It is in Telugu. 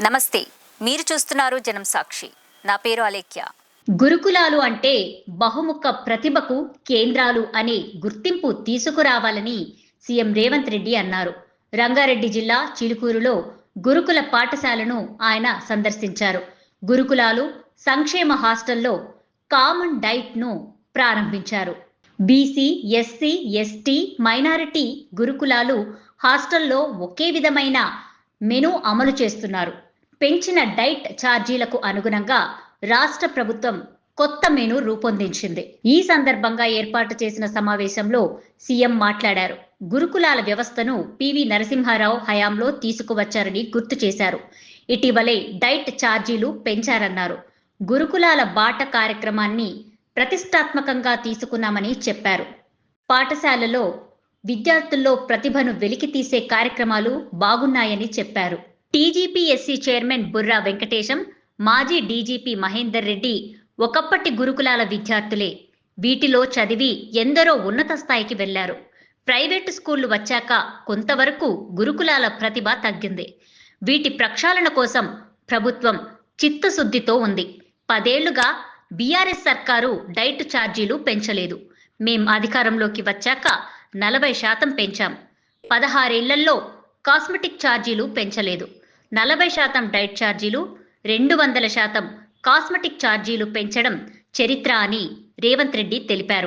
నమస్తే మీరు చూస్తున్నారు జనం సాక్షి. నా పేరు అలేఖ్య. గురుకులాలు అంటే బహుముఖ ప్రతిభకు కేంద్రాలు అనే గుర్తింపు తీసుకురావాలని సీఎం రేవంత్ రెడ్డి అన్నారు. రంగారెడ్డి జిల్లా చిలుకూరులో గురుకుల పాఠశాలను ఆయన సందర్శించారు. గురుకులాలు సంక్షేమ హాస్టల్లో కామన్ డైట్ను ప్రారంభించారు. బీసీ ఎస్సీ ఎస్టీ మైనారిటీ గురుకులాలు హాస్టల్లో ఒకే విధమైన మెను అమలు చేస్తున్నారు. పెంచిన డైట్ ఛార్జీలకు అనుగుణంగా రాష్ట్ర ప్రభుత్వం కొత్త మెను రూపొందించింది. ఈ సందర్భంగా ఏర్పాటు చేసిన సమావేశంలో సీఎం మాట్లాడారు. గురుకులాల వ్యవస్థను పివి నరసింహారావు హయాంలో తీసుకువచ్చారని గుర్తు చేశారు. ఇటీవలే డైట్ ఛార్జీలు పెంచారన్నారు. గురుకులాల బాట కార్యక్రమాన్ని ప్రతిష్టాత్మకంగా తీసుకున్నామని చెప్పారు. పాఠశాలలో విద్యార్థుల్లో ప్రతిభను వెలికితీసే కార్యక్రమాలు బాగున్నాయని చెప్పారు. టీజీపీఎస్సీ చైర్మన్ బుర్రా వెంకటేశం మాజీ డీజీపీ మహేందర్ రెడ్డి ఒకప్పటి గురుకులాల విద్యార్థులే. వీటిలో చదివి ఎందరో ఉన్నత స్థాయికి వెళ్ళారు ప్రైవేటు స్కూళ్ళు వచ్చాక కొంతవరకు గురుకులాల ప్రతిభ తగ్గింది. వీటి ప్రక్షాళన కోసం ప్రభుత్వం చిత్తశుద్ధితో ఉంది. పదేళ్ళుగా బీఆర్ఎస్ సర్కారు డైట్ ఛార్జీలు పెంచలేదు. మేం అధికారంలోకి వచ్చాక నలభై శాతం పెంచాం. పదహారేళ్ళలో కాస్మెటిక్ ఛార్జీలు పెంచలేదు. నలభై శాతం డైట్ ఛార్జీలు రెండు వందల శాతం కాస్మెటిక్ ఛార్జీలు పెంచడం చరిత్ర అని రేవంత్ రెడ్డి తెలిపారు.